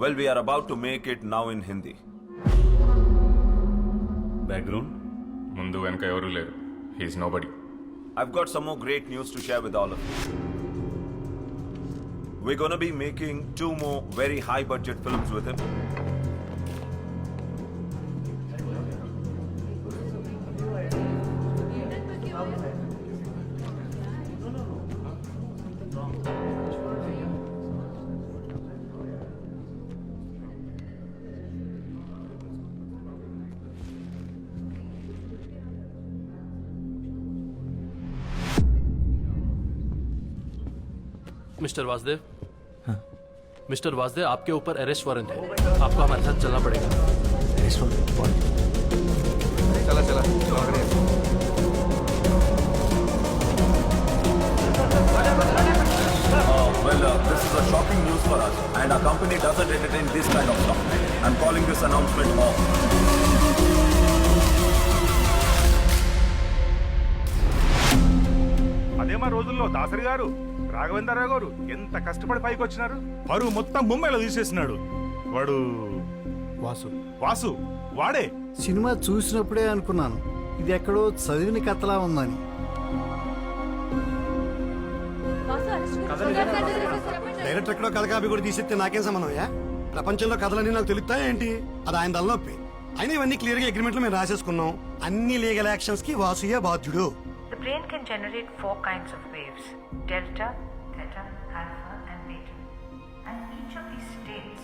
Well, we are about to make it now in Hindi. Background ముందు వెనక ఎవరు లేరు he's nobody I've got some more great news to share with all of you. We're gonna be making two more very high budget films with him. Mister Vasudev mister Vasudev आपके ऊपर arrest warrant है आपको हमारे साथ चलना पड़ेगा చలా చలా Uh, well, uh, this is a shocking news for us, and our company doesn't entertain this kind of stuff. I'm calling this announcement off. అదే మా రోజుల్లో దాసరి గారు రాఘవేంద్రరావు గారు ఎంత కష్టపడి పైకి వచ్చినారు? పరువు మొత్తం ముంబైలో తీసేసినాడు. వాడు వాసు. వాసు వాడే. సినిమా చూసినప్పుడే అనుకున్నాను. ఇది ఎక్కడో చదివిన కథలా ఉందని. డైరెక్టర్ ఎక్కడో కథ కాపీ కూడా తీసేస్తే నాకేం సంబంధమయ్యా ప్రపంచంలో కథలన్నీ నాకు తెలుస్తాయా ఏంటి? అది ఆయన తలనొప్పి. అయినా ఇవన్నీ క్లియర్గా అగ్రిమెంట్లో మేము రాసేసుకున్నాం. అన్ని లీగల్ యాక్షన్స్కి వాసుయే బాధ్యుడు. The brain can generate four kinds of waves. Delta, theta, alpha, and beta. And each of these states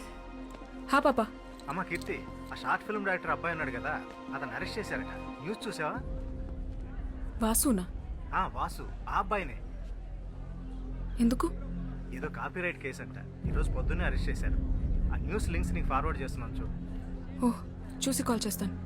హా పాపా. అమ్మ కీర్తి ఆ షార్ట్ ఫిల్మ్ డైరెక్టర్ అబ్బాయి ఉన్నాడు కదా అతను అరెస్ట్ చేశారట. న్యూస్ చూసావా? వాసునా? ఆ వాసు ఆ అబ్బాయినే. ఎందుకు? ఏదో కాపీరైట్ కేసు అంట. ఈరోజు పొద్దున్నే అరెస్ట్ చేశారు. ఆ న్యూస్ లింక్స్ నీకు ఫార్వర్డ్ చేస్తున్నాను చూడు. ఓహ్ చూసి కాల్ చేస్తాను.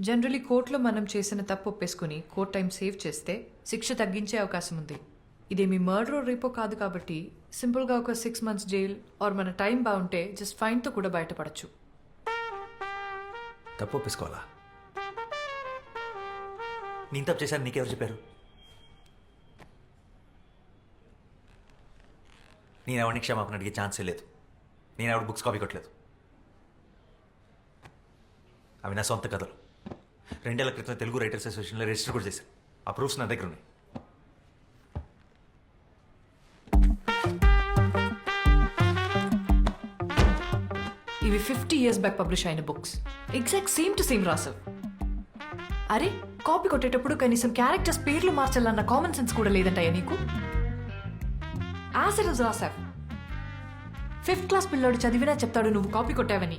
generally కోర్టులో మనం చేసిన తప్పు ఒప్పేసుకుని కోర్ట్ టైం సేవ్ చేస్తే శిక్ష తగ్గించే అవకాశం ఉంది. ఇదేమి మర్డర్ రేపో కాదు కాబట్టి సింపుల్గా ఒక సిక్స్ మంత్స్ జైల్ ఆర్ మన టైం బాగుంటే జస్ట్ ఫైన్తో కూడా బయటపడచ్చు. తప్పు ఒప్పేసుకోవాలా? నేను తప్పు చేశాను నీకెవరు చెప్పారు? నేను ఎవరిని క్షమాపణ అడిగే ఛాన్సే లేదు. నేను ఎవరి బుక్స్ కాపీ కొట్టలేదు. అవి నా సొంత కథలు. రెండేళ్ళ క్రితం తెలుగు రైటర్స్ అసోసియేషన్లో రిజిస్టర్ కూడా చేశాను ఆ ప్రూఫ్స్ నా దగ్గర ఉన్నాయి. ఇవి ఫిఫ్టీ ఇయర్స్ బ్యాక్ పబ్లిష్ అయిన books. Exact same to same రాసావు. అరే కాపీ కొట్టేటప్పుడు కనీసం క్యారెక్టర్స్ పేర్లు మార్చాలన్న కామన్ సెన్స్ కూడా లేదంటాయా నీకు? ఆసరస్ రాసావు. ఫిఫ్త్ క్లాస్ పిల్లోడు చదివినా చెప్తాడు నువ్వు కాపీ కొట్టావని.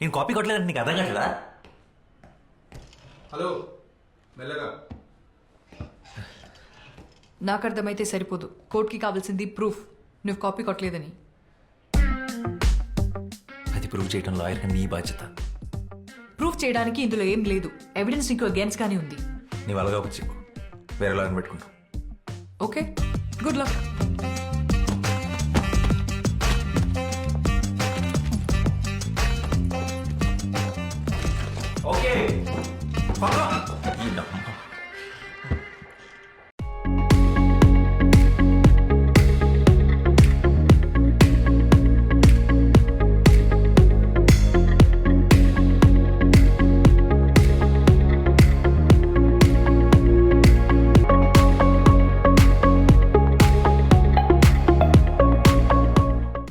నేను కాపీ కొట్టలేదంటే నీకు అర్థం కావట్లేదా? హలో మెల్లగా. నాకు అర్థమైతే సరిపోదు. కోర్టుకి కావాల్సింది ప్రూఫ్. నువ్వు కాపీ కొట్టలేదని. అది ప్రూవ్ చేయడం లాయర్ నీ బాధ్యత. ప్రూఫ్ చేయడానికి ఇందులో ఏం లేదు. ఎవిడెన్స్ నీకు అగేన్స్ గానే ఉంది. నీవు అలాగా వచ్చి వేరే లాయర్ని పెట్టుకుంటావు. ఓకే? Good luck. ఓకే